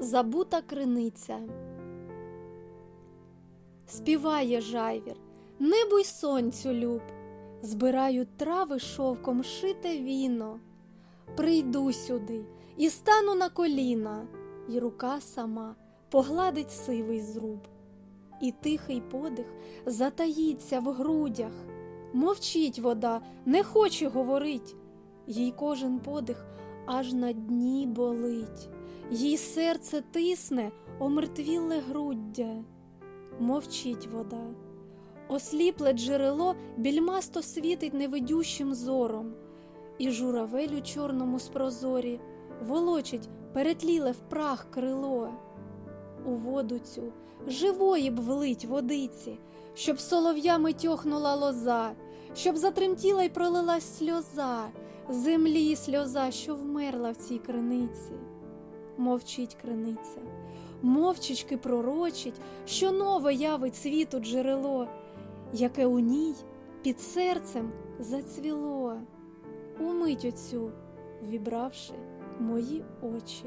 Забута криниця. Співає жайвір, небо й сонцю люб, збирають трави шовком шите віно. Прийду сюди і стану на коліна, і рука сама погладить сивий зруб. І тихий подих затаїться в грудях. Мовчить вода, не хоче говорить, їй кожен подих аж на дні болить, їй серце тисне, омертвіле груддя. Мовчить вода, осліпле джерело більмасто світить невидющим зором, і журавель у чорному спрозорі волочить перетліле в прах крило. У воду цю живої б влить водиці, щоб солов'ями тьохнула лоза, щоб затремтіла й пролилась сльоза, землі сльоза, що вмерла в цій криниці. Мовчить криниця, мовчечки пророчить, що нове явить світу джерело, яке у ній під серцем зацвіло, умить оцю, вібравши мої очі.